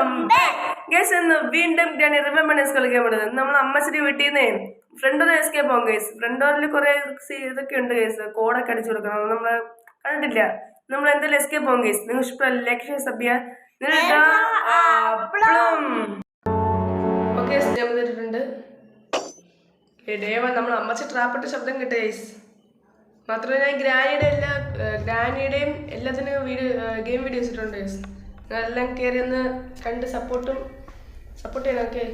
Welcome guys എന്ന് വീണ്ടും ഞാൻ റിവെമ്പണേഴ്സ് കളിക്കാൻ പറ്റുന്നത് നമ്മൾ അമ്മച്ചിരി വീട്ടിൽ നിന്ന് ഫ്രണ്ട് ഡോർ എസ്കേപ്പ് ആവും ഗേസ് ഫ്രണ്ട് ഡോറിൽ കുറെ ഇതൊക്കെ ഉണ്ട് ഗേസ് കോഡൊക്കെ അടിച്ചു കൊടുക്കണം. നമ്മൾ കണ്ടിട്ടില്ല. നമ്മൾ എന്തായാലും എസ്കേപ്പ് ആവും ഗേസ് നിങ്ങൾ ഇഷ്ടം ലക്ഷ്യ സഭ്യ ഓക്കെ ഞാൻ വന്നിട്ടുണ്ട്. ഡേവ നമ്മൾ അമ്മച്ചി ട്രാപ്പിട്ട ശബ്ദം കിട്ടേ ഗേസ് മാത്രമല്ല ഞാൻ ഗ്രാനിയുടെ എല്ലാ ഗ്രാനിയുടെയും എല്ലാത്തിനും വീഡിയോ ഗെയിം വീഡിയോ ഇട്ടുണ്ട് guys. നിങ്ങളെല്ലാം കയറി കണ്ട് സപ്പോർട്ടും സപ്പോർട്ട് ചെയ്യണം ഓക്കെ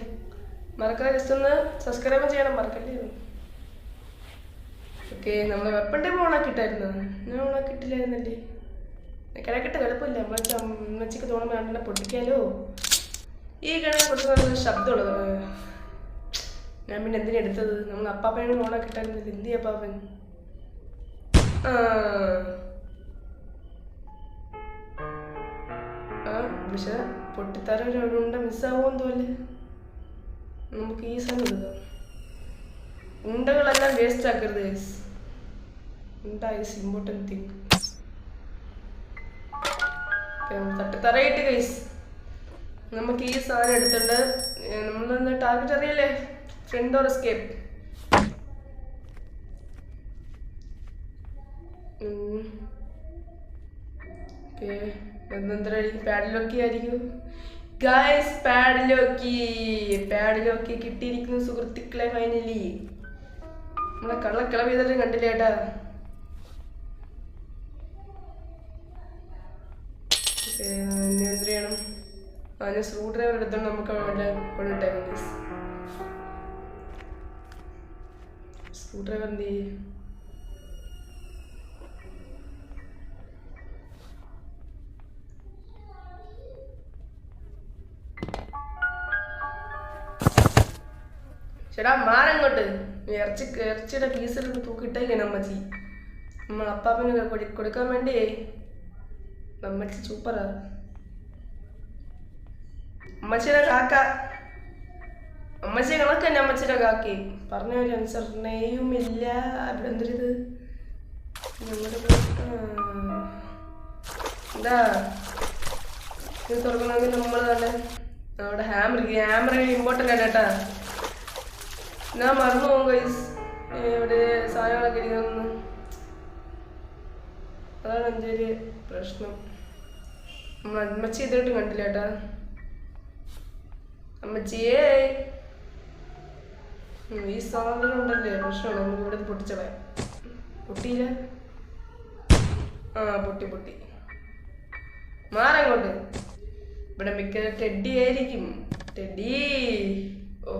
മറക്കാതെ ജസ്റ്റ് ഒന്ന് സബ്സ്ക്രൈബ് ചെയ്യണം മറക്കല്ലേ? ഓക്കെ നമ്മൾ വെപ്പൺ ടൈം ഓണാക്കിയിട്ടായിരുന്നു ഞാൻ ഓണാക്കിയിട്ടില്ലായിരുന്നല്ലേ കിടക്കട്ടെ കുഴപ്പമില്ല. അമ്മച്ച അമ്മച്ചിക്ക് തോന്നുമ്പോൾ രണ്ടെണ്ണം പൊട്ടിക്കാലോ? ഈ കിണറെ കുറച്ച് നല്ല ശബ്ദമുള്ളത് ഞാൻ പിന്നെ എന്തിനാ എടുത്തത്? നമ്മൾ അപ്പാപ്പനെ ഓണാക്കിയിട്ടായിരുന്നില്ല എന്തി അപ്പാപ്പൻ? ആ. പക്ഷെ പൊട്ടിത്തര ഒരു ഉണ്ട മിസ്സാവുമെന്ന് തോല്ലേ നമുക്ക് ഈ സമയം എടുക്കാം. ഉണ്ടകളെല്ലാം വേസ്റ്റ് ആക്കരുത് ഗൈസ് ഉണ്ട ഈസ് ഇമ്പോർട്ടന്റ് തിങ് തട്ടിത്തറയിട്ട് ഗൈസ് നമുക്ക് ഈ സാധനം എടുത്തിട്ട് നമ്മളൊന്ന് ടാർഗറ്റ് അറിയില്ലേ? ഫ്രണ്ട് ഓർ എസ്കേപ്പ് കിട്ടിയിരിക്കുന്നു സുഹൃത്തുക്കളെ ഫൈനലി നമ്മളെ കള്ളക്കിളവ് ചെയ്തിട്ടും കണ്ടില്ല ഏട്ടാ? എന്ത് ചെയ്യണം? സ്ക്രൂ ഡ്രൈവർ എടുത്തോണ്ട് നമുക്ക് കൊണ്ടിട്ടേക്കാം സ്ക്രൂ ഡ്രൈവർ എന്ത് ചേട്ടാ മാറങ്ങോട്ട് ഇറച്ചി ഇറച്ചിയുടെ പീസിലൊന്ന് തൂക്കിട്ടേക്കാണ് അമ്മച്ചി. നമ്മൾ അപ്പാപ്പന് കൊടി- കൊടുക്കാൻ വേണ്ടി. അമ്മച്ചി സൂപ്പറാ അമ്മച്ചിയുടെ കാക്ക. അമ്മച്ചി കണക്ക് തന്നെ അമ്മച്ചിയുടെ കാക്കി. പറഞ്ഞ ഒരു അനുസരണയും ഇല്ല. ഇവിടെ എന്തൊരിത്. എന്താ? ഇത് തുറക്കണമെങ്കിൽ നമ്മൾ തന്നെ. നമ്മുടെ ഹാമർ ഹാമർ ഇമ്പോർട്ടന്റ് ആണ് കേട്ടാ. ഞാൻ മറന്നു പോകും ഗൈസ് ഇവിടെ സാധനങ്ങളൊക്കെ ഇരിക്കുന്നു അതാണ് എന്റെ ഒരു പ്രശ്നം. അമ്മച്ചി ഇതായിട്ട് കണ്ടില്ല ഏട്ടാ അമ്മച്ചിയേ. ഈ സാധനം ഉണ്ടല്ലേ? പ്രശ്നമാണ്. നമുക്ക് ഇവിടെ പൊട്ടിച്ചളയാം പൊട്ടിയില്ല? ആ പൊട്ടി പൊട്ടി. മാറങ്ങോട്ട് ഇവിടെ മിക്ക ടെഡി ആയിരിക്കും. ടെഡി ഓ.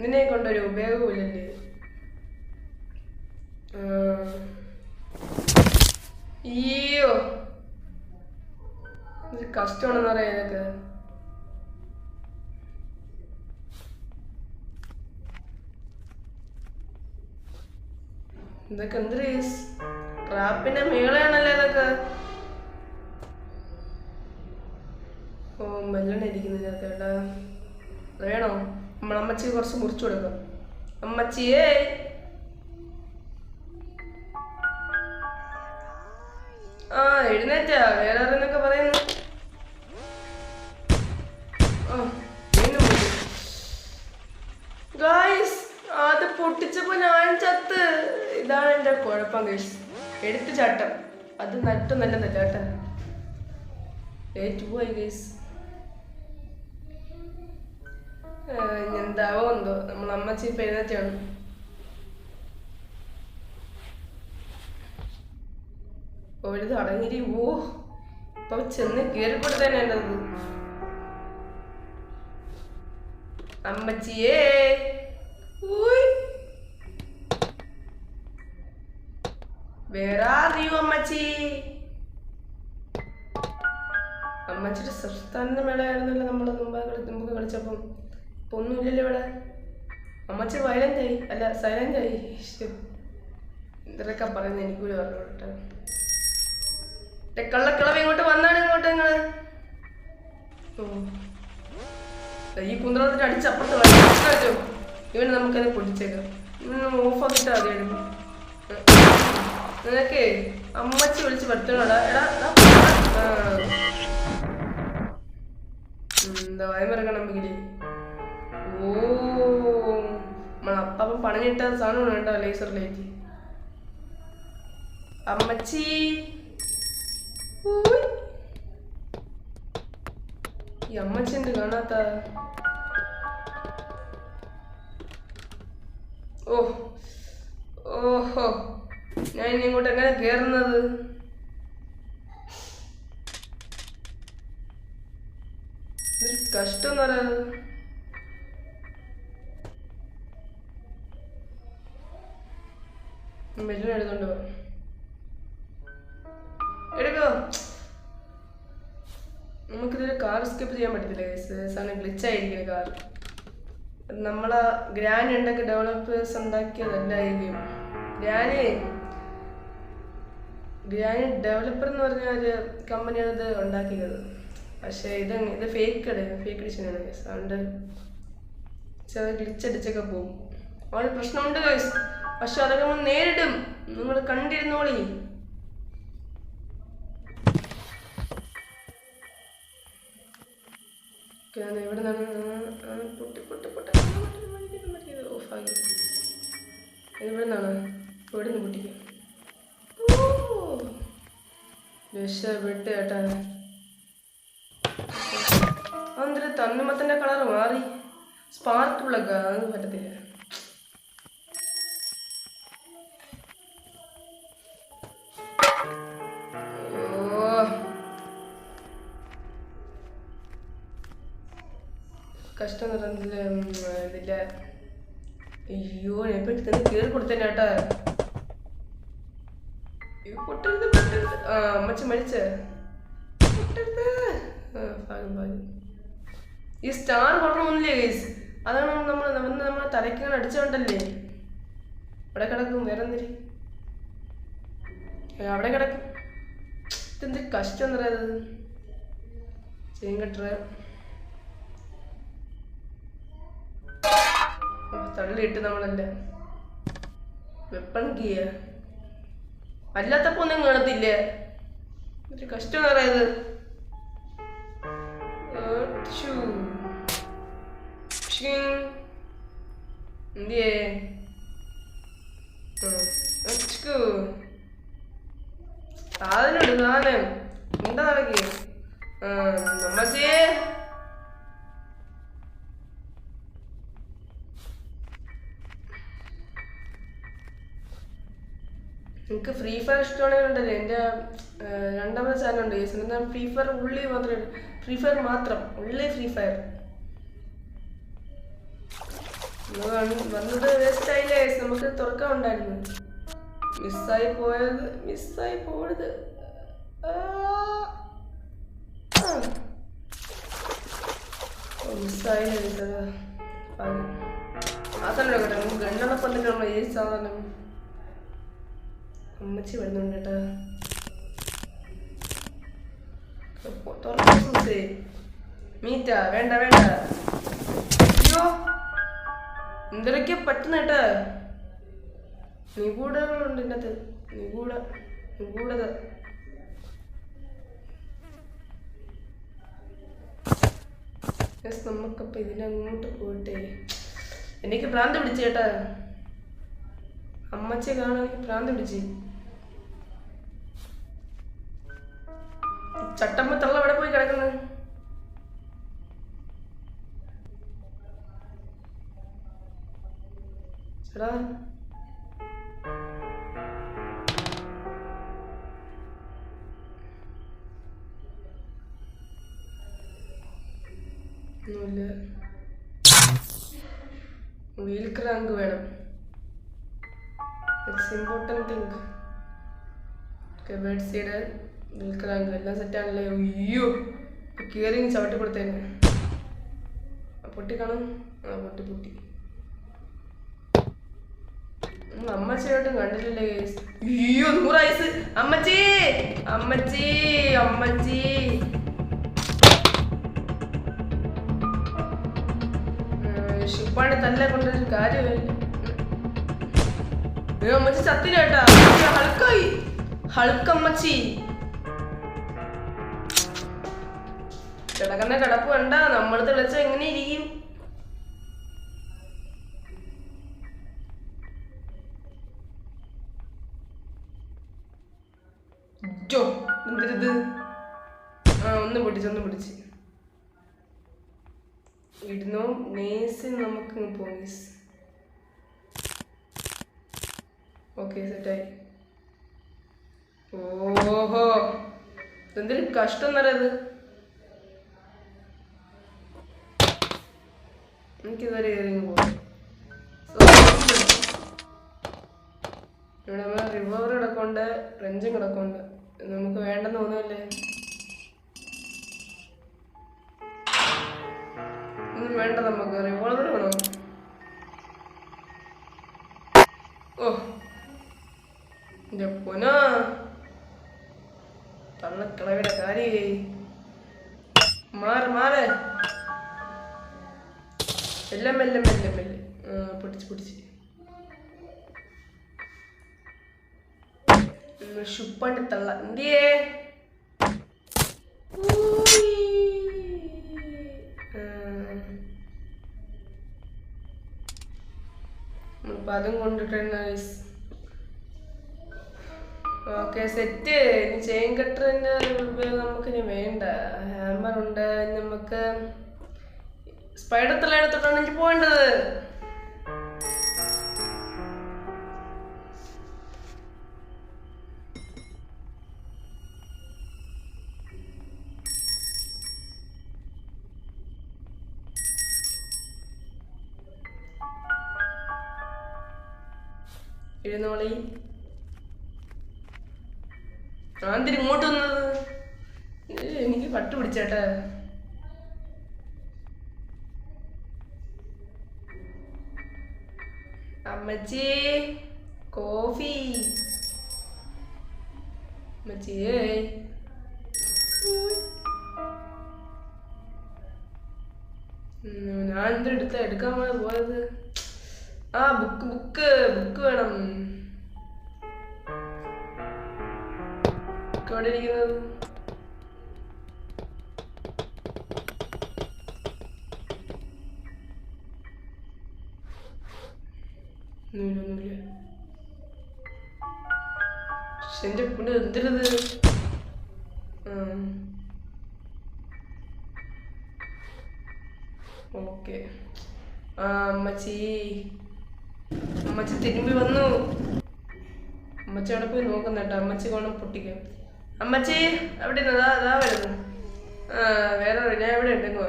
നിന്നെ കൊണ്ടൊരു ഉപയോഗമില്ലല്ലേ. അയ്യോ. ഇത് കഷ്ടമാണെന്ന് പറയാം ഇതൊക്കെ ഇതൊക്കെ എന്ത് ട്രാപ്പിന്റെ മേളയാണല്ലോ ഇതൊക്കെ? ഓ മെല്ലണ ഇരിക്കുന്നു ചേട്ടാ വേണോ? നമ്മളമ്മച്ചി കുറച്ച് മുറിച്ചു കൊടുക്കാം. അമ്മച്ചിയേ. ആ എഴുന്നേറ്റാ. വേറെ പറയുന്നു. അത് പൊട്ടിച്ചപ്പോ ഞാൻ ചത്ത്. ഇതാണ് എന്റെ കുഴപ്പം ഗൈസ് എടുത്തു ചാട്ടം. അത് നല്ല നല്ലതല്ല കേട്ടാ ഏറ്റുപോയി ഗൈസ് എന്താവോ എന്തോ നമ്മളെ അമ്മച്ചി ഇപ്പൊ എഴുന്നേറ്റാണ് ഒരു തടങ്ങിരി ഓ ഇപ്പൊ ചെന്ന് കയറിക്കൊടുത്തന്നെ ഉണ്ടത് അമ്മച്ചിയേ. വേറെ അറിയൂ അമ്മച്ചി? അമ്മച്ചിയുടെ സംസ്ഥാന മേളയായിരുന്നല്ലോ നമ്മൾ മുമ്പ് കളി മുമ്പ് കളിച്ചപ്പം. ഒന്നുമില്ലല്ലോ ഇവിടെ. അമ്മച്ചി വയലന്റ് ആയി അല്ല സൈലന്റ് ആയി. എന്തൊക്കെ പറയുന്നത് എനിക്കൊരു പറഞ്ഞു കള്ളക്കിളവ് ഇങ്ങോട്ട് വന്നാണ് ഇങ്ങോട്ട് നിങ്ങൾ. ഈ കുന്തളത്തിന്റെ അടിച്ചപ്പുറത്ത് വെച്ചോ ഇവന് നമുക്കത് പൊട്ടിച്ചേക്കാം ഇവന് ഓഫാക്കിട്ട് അറിയണം നിനക്ക് അമ്മച്ചി വിളിച്ച് പഠിത്തണോടാ എടാ. എന്താ വയമിറങ്ങണമെങ്കിൽ ഓ നമ്മളപ്പം കിട്ടാൻ സാധനം കേട്ടോ ലേസർ ലൈറ്റ് അമ്മച്ചി. ഈ അമ്മച്ചി എന്ത് കാണാത്ത? ഓ ഓഹോ. ഞാൻ ഇങ്ങോട്ട് എങ്ങനെ കേറുന്നത്? കഷ്ടം എന്ന് പറയുന്നത് മെല്ലിന് എടുത്തോണ്ട് പോ. എടുക്കോ നമുക്കിതൊരു കാർ സ്കിപ്പ് ചെയ്യാൻ പറ്റത്തില്ല ഗ്ലിച്ച് ആയിരിക്കും കാർ നമ്മളെ ഗ്രാനി ഉണ്ടാക്കി ഡെവലപ്പേഴ്സ് ഉണ്ടാക്കിയതല്ല ഈ ഗെയിം ഗ്രാനി ഗ്രാനി ഡെവലപ്പർ എന്ന് പറഞ്ഞ ഒരു കമ്പനിയാണ് ഇത് ഉണ്ടാക്കിയത്. പക്ഷേ ഇത് ഇത് ഫേക്ക് ഫേക്ക് അടിച്ചാണ് ഗൈസ് അതുകൊണ്ട് ചെറിയ ഗ്ലിച്ച് അടിച്ചൊക്കെ പോകും. അവിടെ പ്രശ്നമുണ്ട് ഗൈസ് പക്ഷെ അതൊക്കെ നമ്മൾ നേരിടും. നിങ്ങൾ കണ്ടിരുന്നോളി. എവിടെ നിന്നാണ് പൊട്ടി പൊട്ടി പൊട്ടി. ഓഫായി എവിടെ നിന്നാണ്? ഇവിടെ നിന്ന് പൊട്ടിക്കാം. രക്ഷപ്പെട്ട് കളർ മാറി. സ്പാർക്ക് പ്ലഗ് അത് പറ്റത്തില്ല. കയറി കൊടുത്തന്നെ പൊട്ടരുത് പൊട്ടരുത്. ആ അമ്മച്ച മരിച്ച. ഈ സ്റ്റാർ കൊള്ളണമെന്നില്ലേ ഗൈസ്? അതാണ് നമ്മൾ വന്ന് നമ്മളെ തലയ്ക്കാൻ അടിച്ചോണ്ടല്ലേ? അവിടെ കിടക്കും വേറെ എന്തിരി അവിടെ കിടക്കും. ഇതെന്ത് കഷ്ടം എന്ന് പറയുന്നത് ചെയിൻ കെട്ടറ. തള്ളിയിട്ട് നമ്മളല്ലേ? വെപ്പൺ ഗിയ അല്ലാത്തപ്പോ ഒന്നും കാണത്തില്ല ഒരു കഷ്ടം. ഷിങ്. എന്തിയേ. സാധനം സാധനം എന്താ നടക്കി നമ്മച്ചേ എനിക്ക് ഫ്രീ ഫയർ ഇഷ്ടമാണെങ്കിൽ ഉണ്ടല്ലോ എന്റെ രണ്ടാമത്തെ ഉണ്ട്. ഈ എന്നാൽ ഫ്രീ ഫയർ ഉള്ളി മാത്രമേ ഫ്രീ ഫയർ മാത്രം. ഉള്ളി ഫ്രീ ഫയർ. വന്നത് വേസ്റ്റ് ആയില്ലേ? നമുക്ക് തുറക്കാൻ ഉണ്ടായിരുന്നു. മിസ്സായി പോയത് മിസ്സായി പോയത്. മിസ്സായില്ലേ. ആ. സാധനം കേട്ടോ നമുക്ക് ഗണ്ണെണ്ണ പന്തിട്ടുള്ള ഈ സാധനം. അമ്മച്ചി വരുന്നുണ്ട് കേട്ടാ. തുറന്നേ മീറ്റ വേണ്ട വേണ്ട. അയ്യോ എന്തൊക്കെ പറ്റുന്ന കേട്ടാ. നിഗൂഢകളുണ്ട് ഇതിനകത്ത്. നിഗൂഢ നിഗൂഢത. നമുക്കപ്പൊ ഇതിനങ്ങോട്ട് പോയിട്ടേ. എനിക്ക് ഭ്രാന്ത് പിടിച്ചേട്ടാ അമ്മച്ചി കാണാൻ ഭ്രാന്ത് പിടിച്ച്. ചട്ടമ്മ തള്ള എവിടെ പോയി കിടക്കുന്നത്? വീൽ ക്രാങ്ക് വേണം. It's important think bird seed wheel crank എല്ലാം സെറ്റാണല്ലേ അയ്യോ കീറിങ് ചവിട്ടി കൊടുത്തേനെ. പൊട്ടി കാണും. ആ പൊട്ടി പൊട്ടി. അമ്മച്ചിയോട്ടും കണ്ടിട്ടില്ലേ? guys? അയ്യോ നൂറ് വയസ്സ്. അമ്മച്ചി അമ്മച്ചി അമ്മച്ചി. ഷിപ്പാണ് തല്ല കൊണ്ടൊരു കാര്യമില്ല. അയ്യോ അമ്മച്ചി ചത്തില്ല ഹൾക്കായി ഹൾക്കമ്മച്ചി കിടക്കുന്ന കിടപ്പ് കണ്ട നമ്മൾ തെളിച്ച എങ്ങനെ ഇരിക്കും? ഒന്ന് പിടിച്ച് ഒന്ന് പിടിച്ച്. ഇടുന്നു. നേസ് നമുക്ക് പോലീസ് ഓക്കെ സെറ്റായി. ഓഹോ എന്തൊരു കഷ്ടം എന്നറിയത് എനിക്കിതുവരെ ഇയറിങ് പോകും ഇവിടെ റിവർ കിടക്കൊണ്ട് റെഞ്ചും കിടക്കൊണ്ട്. നമുക്ക് വേണ്ടെന്ന് തോന്നുമല്ലേ ഒന്നും വേണ്ട നമുക്ക്. റിവോൾവർ വേണോ? ഓ എന്റെ പൊന്നാ. തള്ളക്കിളവിടെ കാര്യേ. മാറ് മാറ്. മെല്ലെ മെല്ലെ മെല്ലെ മെല്ലെ. പൊടിച്ച് പൊടിച്ച് ഷുപ്പണ്ട് തള്ള. എന്തിയേ? അതും കൊണ്ടിട്ടുണ്ട് ഓക്കെ സെറ്റ് ചെയിൻ കട്ടർ ഉപയോഗം നമുക്ക് ഇനി വേണ്ട. ഹാമർ ഉണ്ട് നമുക്ക് സ്പൈഡർ തല എടുത്തിട്ടാണ് എനിക്ക് പോകേണ്ടത് എഴുന്നോളി ആന്തിരി ഇങ്ങോട്ട് വന്നത്? എനിക്ക് പട്ട് പിടിച്ചേട്ടാ. അമ്മച്ചി കോഫി. അമ്മച്ചിയേ ഞാൻ എന്ത് എടുത്ത? എടുക്കാൻ പോയത്? ആ ബുക്ക് ബുക്ക് ബുക്ക് വേണം. ബുക്ക് എവിടെ ഇരിക്കുന്നത്? ഒന്നുമില്ല പക്ഷെ എന്റെ പിന്നെ എന്തിനത്? ഓക്കെ. അമ്മച്ചി. അമ്മച്ചി തിരുമ്പി വന്നു. അമ്മച്ചി അവിടെ പോയി നോക്കുന്നുട്ടോ അമ്മച്ചി കോണം പൊട്ടിക്കാം അമ്മച്ചി അവിടെ അതാ അതാ വരുന്നു. ആ വേറെ ഞാൻ എവിടെ ഉണ്ടെങ്കിൽ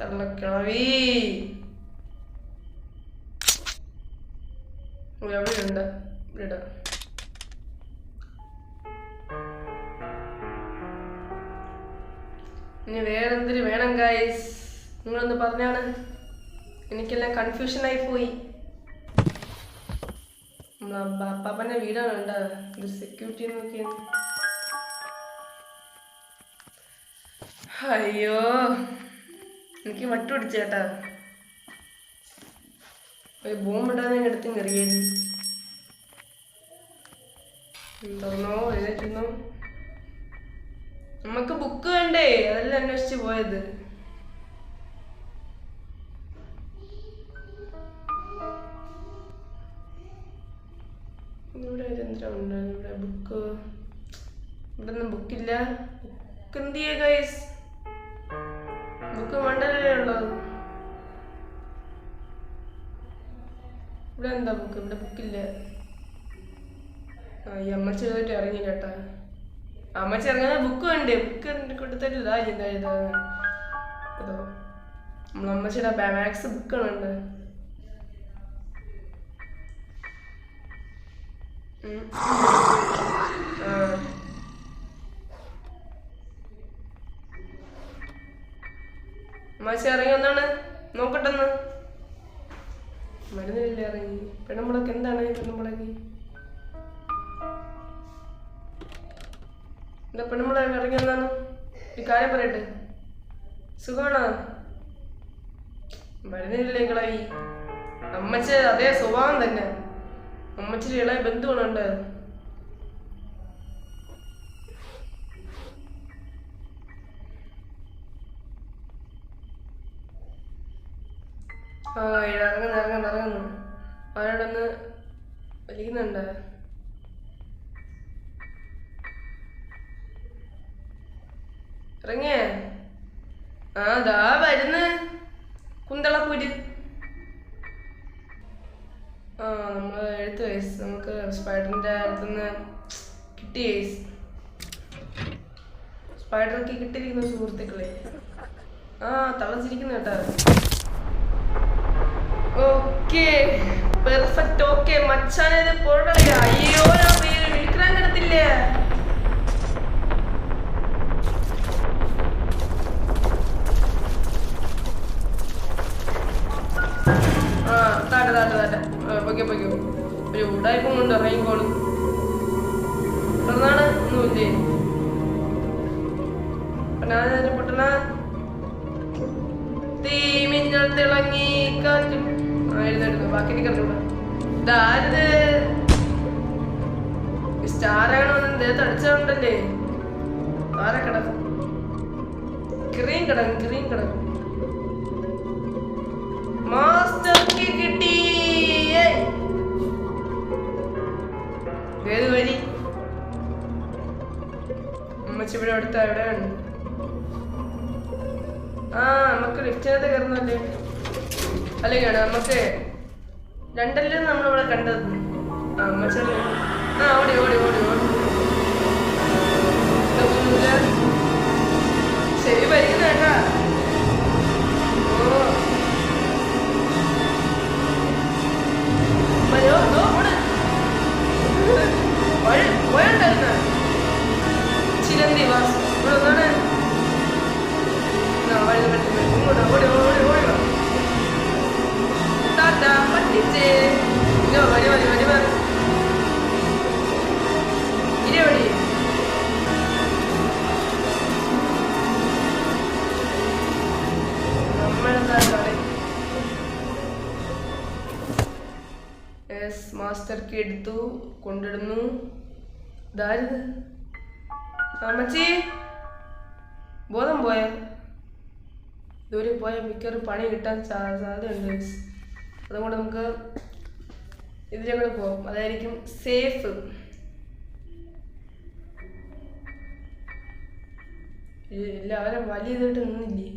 തള്ളക്കിളവി. ഇവിടെ ഇടാം. ഇനി വേറെന്തിന് വേണം ഗായ്സ് നിങ്ങളൊന്ന് പറഞ്ഞാണ്. എനിക്കെല്ലാം കൺഫ്യൂഷനായി പോയി. ബാപ്പാപ്പന്റെ വീടാണ് കണ്ട ഇത് സെക്യൂരിറ്റി നോക്കിയത്. അയ്യോ. എനിക്ക് വട്ടു പിടിച്ചേട്ടാ ഒരു ബോംബിടാതെ അടുത്തും കറിയത് എന്തോന്നോ എഴുതിയിരുന്നു നമുക്ക് ബുക്ക് വേണ്ടേ? അതല്ല അന്വേഷിച്ച് പോയത്. ഇവിടെ ബുക്ക് ഇവിടെ ഒന്നും ബുക്കില്ല ബുക്ക് എന്ത് ചെയ്യുക ബുക്ക് വേണ്ടല്ലേ ഉള്ളത്? ഇവിടെ എന്താ ബുക്ക് ഇവിടെ ബുക്കില്ല ആ ഈ ഇറങ്ങി കേട്ടാ അമ്മച്ചി ഇറങ്ങുന്ന ബുക്ക് വേണ്ടേ ബുക്ക് കൊടുത്തിട്ടില്ല. എന്താ ഇത് അതോ നമ്മളെ അമ്മച്ചിയുടെ മാത്സ് ബുക്കാണ് ഉണ്ട് ഇറങ്ങി ഒന്നാണ്. നോക്കട്ടെന്ന്. മരുന്നില്ല ഇറങ്ങി. പെണ്ണുമ്പളൊക്കെ എന്താണ് പെണ്ണുമ്പളക്ക് എന്താ പെണ്ണുമ്പള ഇറങ്ങി എന്നാണ് ഈ കാര്യം പറയട്ടെ? സുഖമാണോ? മരുന്നില്ലേ അമ്മച്ച അതേ സ്വഭാവം തന്നെ. അമ്മച്ചിരി ഇളയ ബന്ധുവാണ് ഉണ്ട് ആ ഇറങ്ങുന്നു ഇറങ്ങുന്നു ഇറങ്ങുന്നു അവരോടൊന്ന് വലിക്കുന്നുണ്ട്. ഇറങ്ങിയേ? ആ ദാ വരുന്ന്. കുന്തളപ്പൂര്. ആ നമ്മൾ എഴുത്ത് വയസ്സ് നമുക്ക് സ്പൈഡറിന്റെ അടുത്തുനിന്ന് കിട്ടി വയസ്സ് സ്പൈഡർക്ക് കിട്ടിയിരിക്കുന്ന സുഹൃത്തുക്കളെ. ആ തളച്ചിരിക്കുന്നു കേട്ടോ. ഓക്കെ. Perfect okay. മച്ചാനത് പോടല്ലേ അയ്യോ ഞാൻ പേര് വിളിക്കാൻ കിടത്തില്ലേ? ആ താട്ടെ താട്ടെ താട്ടെ പൊക്കെ പൊക്കെ ഒരു ഉടായ്പം കൊണ്ട് ഇറങ്ങിക്കോളും. പെട്ടെന്നാണ് ഒന്നുമില്ലേ ഞാൻ പൊട്ടണ തീമിഞ്ഞൾ തിളങ്ങി കാറ്റും ബാക്കി താര ഗ്രീൻ ഗ്രീൻ മാസ്റ്റർ ഇവിടെ അടുത്ത എവിടെയാണ് ആ നമുക്ക് ലിഫ്റ്റിനകത്ത് കയറുന്നല്ലേ അല്ലെങ്കിൽ നമുക്ക് രണ്ടല്ലേ നമ്മളിവിടെ കണ്ടത്. ആ അമ്മച്ചി ആ ഓടി ഓടി ഓടി ഓടി. ശരി വരിക്കുന്ന കേട്ടാ. ഓട് ഇവിടെ ഒന്നാണ്. ഓടി ഓടി ഓടി. താത്ത പറ്റിച്ചേ ഇല്ലോ മതി മതി മതി മതി ഇരി നമ്മളെന്താ കളി മാസ്റ്റർ കീ എടുത്തു കൊണ്ടിടുന്നു ഇതാരിത്? അമ്മച്ചി ബോധം പോയ? ദൂരെ പോയ മിക്കവാറും പണി കിട്ടാൻ സാധ്യതയുണ്ട്. അതുകൊണ്ട് നമുക്ക് ഇതിലേക്ക് പോകും അതായിരിക്കും സേഫ് ഇല്ല അവരെ വലിയ ഇതായിട്ട് നിന്നില്ലേ?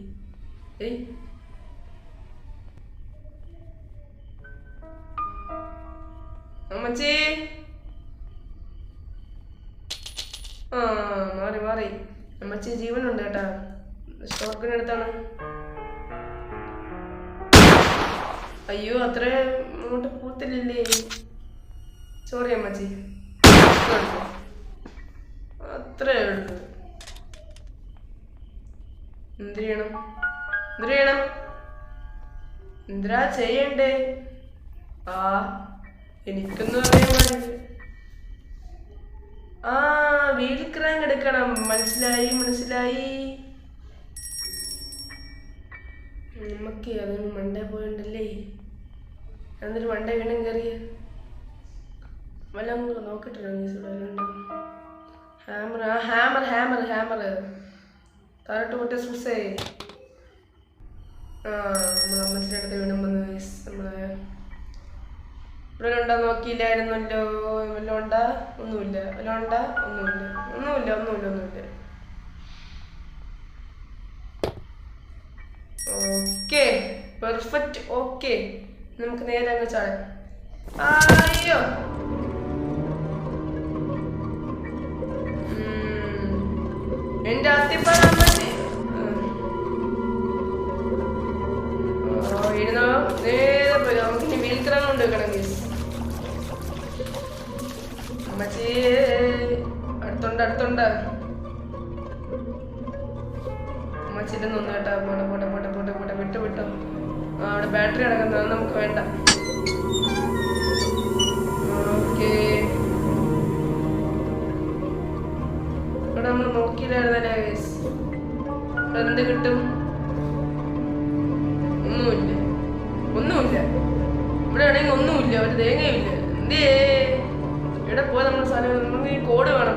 ഏയ്. അമ്മച്ചി. ആ മാറി മാറി. അമ്മച്ചി ജീവനുണ്ട് കേട്ടാ. സ്റ്റോക്കിനടുത്താണ് അയ്യോ അത്ര അങ്ങോട്ട് പൂത്തില്ലല്ലേ സോറി അമ്മച്ചി. അത്ര എടുത്തു എന്ത് ചെയ്യണം? എന്ത് ചെയ്യണം? എന്തിനാ ചെയ്യണ്ടേ? ആ എനിക്കൊന്നും അറിയാൻ പാടില്ല. ആ വീൽ ക്രാങ്ക് എടുക്കണം മനസ്സിലായി മനസ്സിലായി. നമുക്ക് അതൊന്നും മണ്ടേ പോയിണ്ടല്ലേ? എന്നിട്ട് മണ്ട വീണ്ടും കയറി വല്ല നോക്കട്ടെ ഹാമർ ആ ഹാമർ ഹാമർ ഹാമർ. താഴോട്ട് പൊട്ടിയ സൂസേ. ആ നമ്മൾ അമ്മച്ചിന്റെ അടുത്ത് വീണ്ടും. നമ്മളെ ഇവിടെ ഉണ്ടോ നോക്കിയില്ലായിരുന്നല്ലോ? വല്ലതും ഉണ്ടാ? ഒന്നുമില്ല. വല്ലതും ഉണ്ടാ? ഒന്നുമില്ല. ഒന്നുമില്ല ഒന്നുമില്ല ഒന്നുമില്ല. ഓക്കെ. പെർഫെക്റ്റ്. ഓക്കെ. നമുക്ക് നേരെ അങ്ങ് ചാടാം. അയ്യോ. എന്റെ അത്തിപ്പഴം ഇരുന്നോ നേരെ പോയി. നമുക്ക് ഇനി വീൽക്രാം കൊണ്ട് വെക്കണമെങ്കിൽ. അമ്മച്ചി അടുത്തുണ്ട് അടുത്തുണ്ട്. അമ്മച്ചിന്റെ നിന്ന് കേട്ടാ. പോട്ടെ പോട്ടെ പോട്ടെ പോട്ടെ വിട്ടു വിട്ടു. അവിടെ ബാറ്ററി അടക്കുന്നത് നമുക്ക് വേണ്ട. ഇവിടെ നമ്മൾ നോക്കിയില്ലായിരുന്നല്ലേ ഗൈസ് ഇവിടെ എന്ത് കിട്ടും? ഒന്നുമില്ല. ഒന്നുമില്ല. ഇവിടെ ആണെങ്കിൽ ഒന്നുമില്ല ഒരു തേങ്ങയില്ല എന്തേ? ഇവിടെ പോയി നമ്മുടെ സാധനം? നമുക്ക് ഈ കോഡ് വേണം.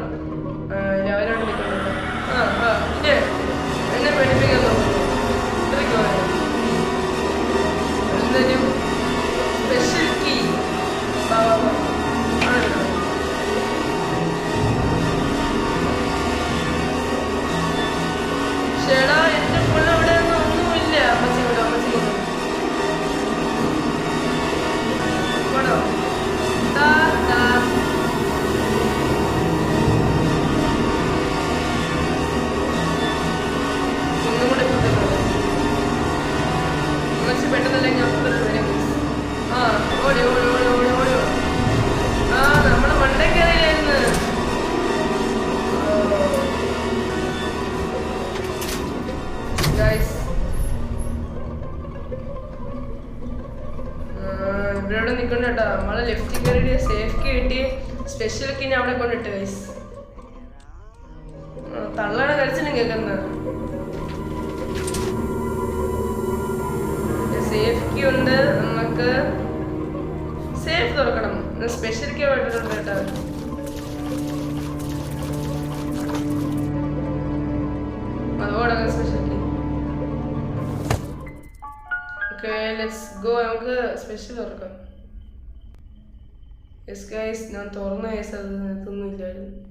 കരച്ചിലും കേൾക്കുന്നത് കീ ഉണ്ട്. നമുക്ക് സേഫ് തുറക്കണം. സ്പെഷ്യൽ കീ വേണ്ടതുണ്ട് കേട്ടോ. അതോടെ സ്പെഷ്യൽ കേ ഓക്കെ ലെറ്റ്സ് ഗോ നമുക്ക് സ്പെഷ്യൽ തുറക്കാം. എസ് ഗൈസ് ഞാൻ തുറന്ന കേസ് അത് നിൽക്കുന്നില്ലായിരുന്നു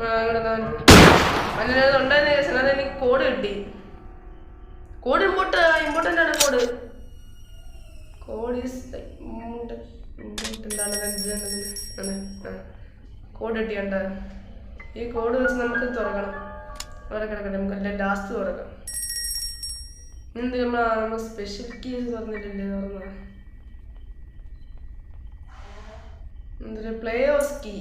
അങ്ങനെ ഉണ്ടായിരുന്ന കേസ് അത് എനിക്ക് കോഡ് കിട്ടി. കോഡ് ഇമ്പോർട്ട് ഇമ്പോർട്ടന്റ് ആണ് കോഡ്. കോഡ് ഈസ് കോഡ് കിട്ടിയണ്ട ഈ കോഡ് വെച്ച് നമുക്ക് തുറക്കണം. അവിടെ കിടക്കട്ടെ നമുക്ക് എല്ലാം ലാസ്റ്റ് തുറക്കാം. എന്ത് നമ്മൾ നമ്മൾ സ്പെഷ്യൽ കീസ് തുറന്നിട്ടില്ലേ തുറന്ന? എന്തൊരു പ്ലേ ഓഫ് കീ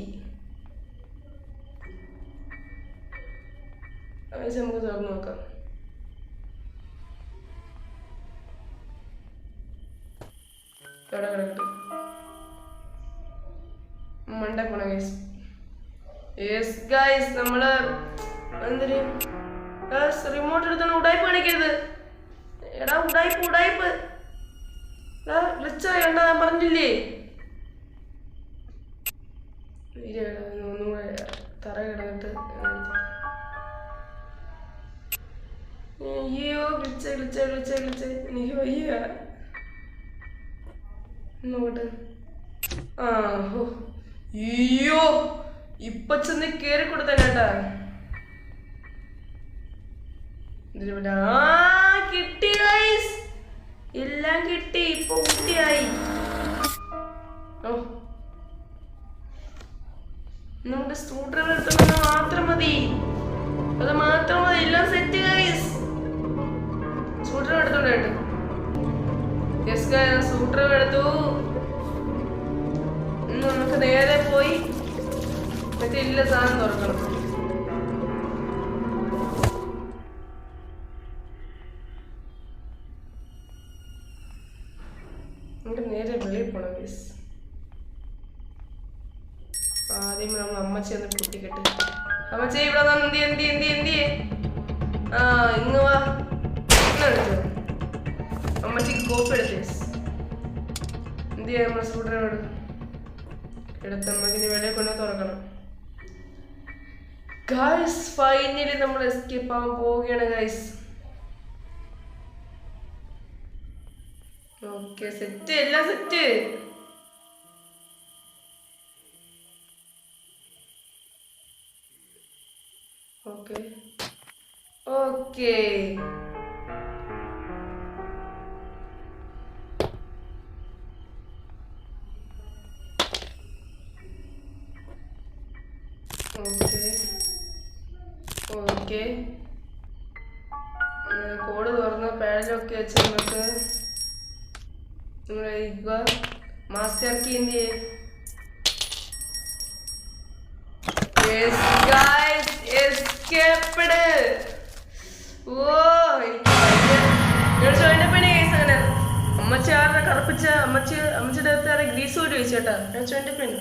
വെച്ച് നമുക്ക് തുറന്നു നോക്കാം ഇവിടെ കിടക്കട്ടെ മണ്ട പോണ ഗൈസ് യെസ് ഗൈസ് നമ്മൾ എന്തൊരു റിമോട്ട് എടുത്താണ് ഉടായ്പ കാണിക്കരുത്. എടാ ഉടായ്പ ഉടായ്പ. ഗ്ലിച്ചായി കണ്ടാ ഞാൻ പറഞ്ഞില്ലേ? ഒന്നും തറ കിടന്നിട്ട് അയ്യോ ഗ്ലിച്ച ഗ്ലിച്ച ഗ്ലിച്ച ഗ്ലിച്ച എനിക്ക് വയ്യ നോക്കട്ടെ ആ ഹോ അയ്യോ ഇപ്പൊ ചെന്ന് കേറി കൊടുത്തേട്ടാ ആ കിട്ടി ഗൈസ് എല്ലാം കിട്ടി. ഇപ്പൊ ഊട്ടിയായി ഓ. നമ്മുടെ സ്ക്രൂ ഡ്രൈവർ എടുത്തു മാത്രം മതി. അത് മാത്രം മതി. എല്ലാം സെറ്റ് ഡ്രൈവർ എടുത്തോണ്ട് യെസ് സ്ക്രൂ എടുത്തു. നമുക്ക് നേരെ പോയി മറ്റേ ഇല്ല സാധനം തുറക്കണം. നമുക്ക് നേരെ വെളിയിൽ പോണം ഗൈസ് ആദ്യം നമ്മൾ അമ്മച്ചി ഒന്ന് പൊട്ടിക്കെട്ട് അമ്മച്ചി ഇവിടെ എന്തി എന്തി എന്തി എന്തി ആ ഇങ്ങ് വാ. അമ്മച്ചിക്ക് കോപ്പി എടുത്ത്. ഗൈസ് എന്ത് ചെയ്യാം നമ്മളെ സ്കൂട്ടർ എടുത്ത് അമ്മക്കിനി വെളിയിൽ തുറക്കണം. ഗൈസ് ഫൈനലി നമ്മൾ എസ്കേപ്പ് ആവാൻ പോവുകയാണ് ഗൈസ് ഓക്കെ സെറ്റ് എല്ലാം set okay okay okay code തുറന്ന് പാഡിലൊക്കെ വെച്ച് നമുക്ക് നിങ്ങൾ ഇപ്പൊ മാസ്റ്റർ കീ എന്ത്. ഓ എനിക്ക് ഭയങ്കര ഞാൻ ചോദിച്ചപ്പണി കേസ് അങ്ങനെ അമ്മച്ചി ആരുടെ കറുപ്പിച്ച അമ്മച്ചി അമ്മച്ചിയുടെ അടുത്ത് ഗ്രീസ് പോയിട്ട് ചോദിച്ചേട്ടാ ഞാൻ ചോദിച്ചപ്പണി